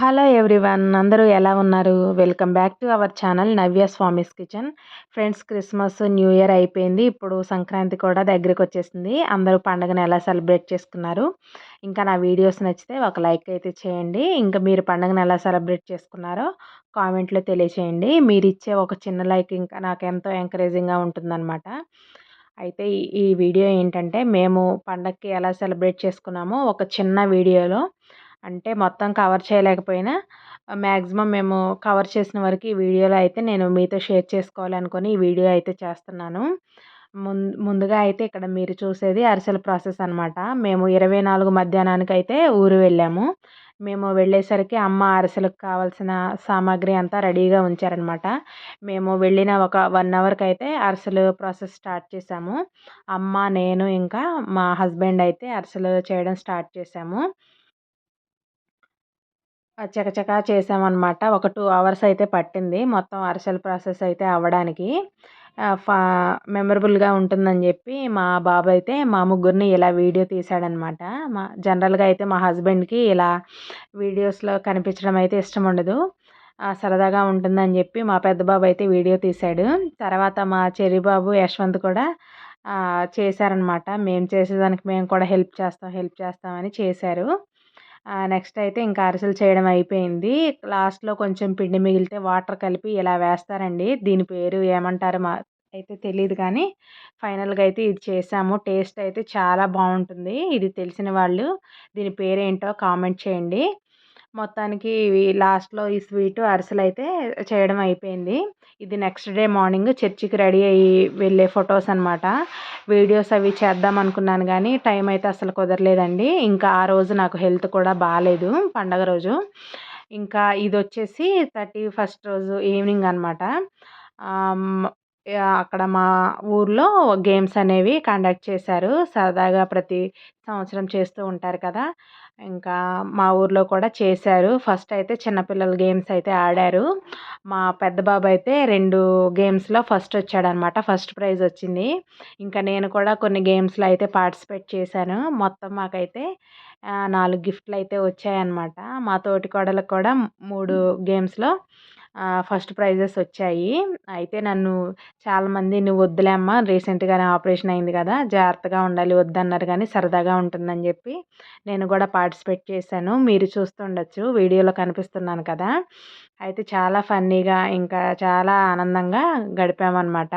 Hello everyone అందరూ ఎలా ఉన్నారు? Welcome back to our channel Navya Swamy's kitchen. Friends Christmas new year అయిపోయింది. ఇప్పుడు సంక్రాంతి కూడా దగ్గరికి వచ్చేసింది. అందరూ పండుగను ఎలా సెలబ్రేట్ చేసుకున్నారు? ఇంకా నా వీడియోస్ నచ్చితే ఒక లైక్ అయితే చేయండి. ఇంకా మీరు పండుగను ఎలా సెలబ్రేట్ చేసుకున్నారో కామెంట్లో తెలియచేయండి. మీరు ఇచ్చే ఒక చిన్న లైక్ ఇంకా నాకు ఎంతో ఎంకరేజింగ్గా ఉంటుందన్నమాట. అయితే ఈ వీడియో ఏంటంటే మేము పండగకి ఎలా సెలబ్రేట్ చేసుకున్నామో ఒక చిన్న వీడియోలో అంటే మొత్తం కవర్ చేయలేకపోయినా మ్యాక్సిమం మేము కవర్ చేసిన వరకు ఈ వీడియోలో అయితే నేను మీతో షేర్ చేసుకోవాలనుకొని ఈ వీడియో అయితే చేస్తున్నాను. ముందుగా అయితే ఇక్కడ మీరు చూసేది అరిసెల ప్రాసెస్ అనమాట మేము ఇరవై నాలుగు మధ్యాహ్నానికి అయితే ఊరు వెళ్ళాము. మేము వెళ్ళేసరికి అమ్మ అరిసెలకు కావాల్సిన సామాగ్రి అంతా రెడీగా ఉంచారనమాట మేము వెళ్ళిన ఒక వన్ అవర్కి అయితే అరిసెలు ప్రాసెస్ స్టార్ట్ చేసాము. అమ్మ నేను ఇంకా మా హస్బెండ్ అయితే అరిసెలు చేయడం స్టార్ట్ చేసాము. చకచకా చేసామన్నమాట. ఒక టూ అవర్స్ అయితే పట్టింది మొత్తం అరిసెల ప్రాసెస్ అయితే అవ్వడానికి. ఫా మెమరబుల్గా ఉంటుందని చెప్పి మా బాబు అయితే మా ముగ్గురిని ఇలా వీడియో తీశాడనమాట మా జనరల్గా అయితే మా హస్బెండ్కి ఇలా వీడియోస్లో కనిపించడం అయితే ఇష్టం ఉండదు. సరదాగా ఉంటుందని చెప్పి మా పెద్ద బాబు అయితే వీడియో తీశాడు తర్వాత మా చెర్రి బాబు యశ్వంత్ కూడా చేశారనమాట మేము చేసేదానికి మేము కూడా హెల్ప్ చేస్తాం హెల్ప్ చేస్తామని చేశారు. నెక్స్ట్ అయితే ఇంకా అరిసెలు చేయడం అయిపోయింది. లాస్ట్లో కొంచెం పిండి మిగిలితే వాటర్ కలిపి ఇలా వేస్తారండి. దీని పేరు ఏమంటారు మా అయితే తెలియదు కానీ ఫైనల్గా అయితే ఇది చేసాము. టేస్ట్ అయితే చాలా బాగుంటుంది. ఇది తెలిసిన వాళ్ళు దీని పేరేంటో కామెంట్ చేయండి. మొత్తానికి లాస్ట్లో ఈ స్వీటు అరిసెలు అయితే చేయడం అయిపోయింది. ఇది నెక్స్ట్ డే మార్నింగ్ చర్చికి రెడీ అయ్యి వెళ్ళే ఫొటోస్ అనమాట వీడియోస్ అవి చేద్దాం అనుకున్నాను కానీ టైం అయితే అసలు కుదరలేదండి. ఇంకా ఆ రోజు నాకు హెల్త్ కూడా బాగాలేదు పండగ రోజు. ఇంకా ఇది వచ్చేసి థర్టీ ఫస్ట్ రోజు ఈవినింగ్ అనమాట అక్కడ మా ఊర్లో గేమ్స్ అనేవి కండక్ట్ చేశారు. సరదాగా ప్రతి సంవత్సరం చేస్తూ ఉంటారు కదా! ఇంకా మా ఊర్లో కూడా చేశారు. ఫస్ట్ అయితే చిన్నపిల్లల గేమ్స్ అయితే ఆడారు. మా పెద్ద బాబు అయితే రెండు గేమ్స్లో ఫస్ట్ వచ్చాడనమాట. ఫస్ట్ ప్రైజ్ వచ్చింది. ఇంకా నేను కూడా కొన్ని గేమ్స్లో అయితే పార్టిసిపేట్ చేశాను. మొత్తం మాకైతే నాలుగు గిఫ్ట్లు అయితే వచ్చాయన్నమాట మా తోటి కోడలకు కూడా మూడు గేమ్స్లో ఫస్ట్ ప్రైజెస్ వచ్చాయి. అయితే నన్ను చాలామంది నువ్వు వద్దులే అమ్మ రీసెంట్గానే ఆపరేషన్ అయింది కదా జాగ్రత్తగా ఉండాలి వద్దన్నారు కానీ సరదాగా ఉంటుందని చెప్పి నేను కూడా పార్టిసిపేట్ చేశాను. మీరు చూస్తుండొచ్చు వీడియోలో కనిపిస్తున్నాను కదా. అయితే చాలా ఫన్నీగా ఇంకా చాలా ఆనందంగా గడిపామన్నమాట.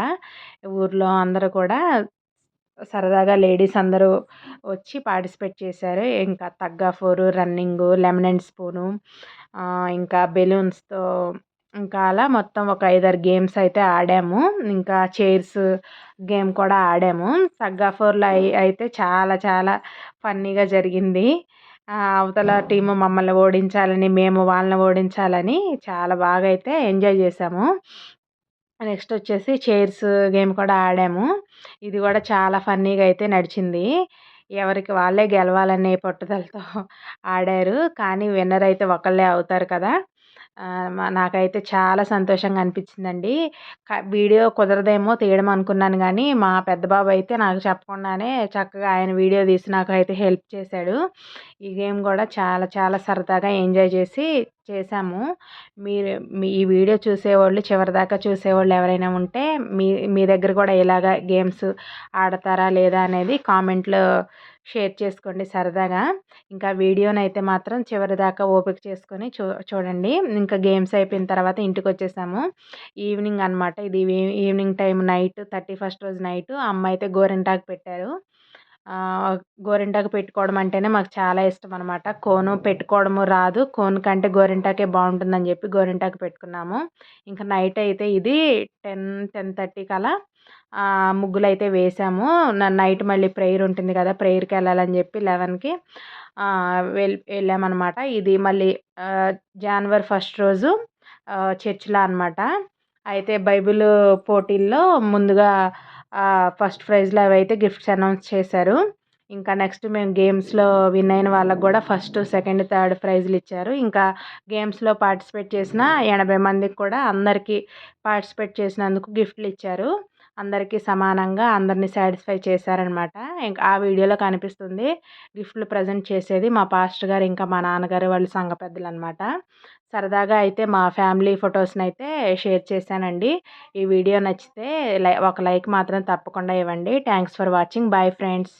ఊర్లో అందరూ కూడా సరదాగా లేడీస్ అందరూ వచ్చి పార్టిసిపేట్ చేశారు. ఇంకా tug of war running lemon and spoon ఇంకా బెలూన్స్తో ఇంకా అలా మొత్తం ఒక ఐదారు గేమ్స్ అయితే ఆడాము. ఇంకా చైర్స్ గేమ్ కూడా ఆడాము. సగ్గాఫోర్లో అయితే చాలా చాలా ఫన్నీగా జరిగింది. అవతల టీము మమ్మల్ని ఓడించాలని మేము వాళ్ళని ఓడించాలని చాలా బాగా అయితే ఎంజాయ్ చేసాము నెక్స్ట్ వచ్చేసి చైర్స్ గేమ్ కూడా ఆడాము. ఇది కూడా చాలా ఫన్నీగా అయితే నడిచింది. ఎవరికి వాళ్ళే గెలవాలనే పట్టుదలతో ఆడారు. కానీ విన్నర్ అయితే ఒకళ్ళే అవుతారు కదా. నాకైతే చాలా సంతోషంగా అనిపించిందండి. వీడియో కుదరదేమో తీయడం అనుకున్నాను కానీ మా పెద్ద బాబు అయితే నాకు చెప్పకుండానే చక్కగా ఆయన వీడియో తీసి నాకు అయితే హెల్ప్ చేశాడు. ఈ గేమ్ కూడా చాలా చాలా సరదాగా ఎంజాయ్ చేసి చేశాము మీరు మీ ఈ వీడియో చూసేవాళ్ళు చివరిదాకా చూసేవాళ్ళు ఎవరైనా ఉంటే మీ మీ దగ్గర కూడా ఇలాగ గేమ్స్ ఆడతారా లేదా అనేది కామెంట్లో షేర్ చేసుకోండి సరదాగా. ఇంకా వీడియోని అయితే మాత్రం చివరి దాకా ఓపిక చేసుకొని చూ చూడండి. ఇంకా గేమ్స్ అయిపోయిన తర్వాత ఇంటికి వచ్చేసాము ఈవినింగ్ అనమాట ఇది evening time night thirty first రోజు నైట్ అమ్మ అయితే గోరింటాకు పెట్టారు. గోరింటాకు పెట్టుకోవడం అంటేనే మాకు చాలా ఇష్టం అనమాట కోను పెట్టుకోవడము రాదు. కోన్ కంటే గోరింటాకే బాగుంటుందని చెప్పి గోరింటాకు పెట్టుకున్నాము. ఇంకా నైట్ అయితే ఇది టెన్ టెన్ థర్టీకి అలా ముగ్గులు అయితే వేసాము. నైట్ మళ్ళీ ప్రేయర్ ఉంటుంది కదా ప్రేయర్కి వెళ్ళాలని చెప్పి లెవెన్కి వెళ్ వెళ్ళామన్నమాట. ఇది మళ్ళీ జనవరి ఫస్ట్ రోజు చర్చిలో అనమాట అయితే బైబిల్ పోటీల్లో ముందుగా ఫస్ట్ ప్రైజ్లో అవైతే గిఫ్ట్స్ అనౌన్స్ చేశారు. ఇంకా నెక్స్ట్ మేము గేమ్స్లో విన్ అయిన వాళ్ళకు కూడా ఫస్ట్ సెకండ్ థర్డ్ ప్రైజ్లు ఇచ్చారు. ఇంకా గేమ్స్లో పార్టిసిపేట్ చేసిన ఎనభై మందికి కూడా అందరికీ పార్టిసిపేట్ చేసినందుకు గిఫ్ట్లు ఇచ్చారు. అందరికీ సమానంగా అందరినీ సాటిస్ఫై చేశారనమాట. ఇంకా ఆ వీడియోలో కనిపిస్తుంది గిఫ్ట్లు ప్రజెంట్ చేసేది మా పాస్టర్ గారు ఇంకా మా నాన్నగారు వాళ్ళు సంఘ పెద్దలు అనమాట సరదాగా అయితే మా ఫ్యామిలీ ఫొటోస్ని అయితే షేర్ చేశానండి. ఈ వీడియో నచ్చితే లై ఒక లైక్ మాత్రం తప్పకుండా ఇవ్వండి. Thanks for watching. Bye friends.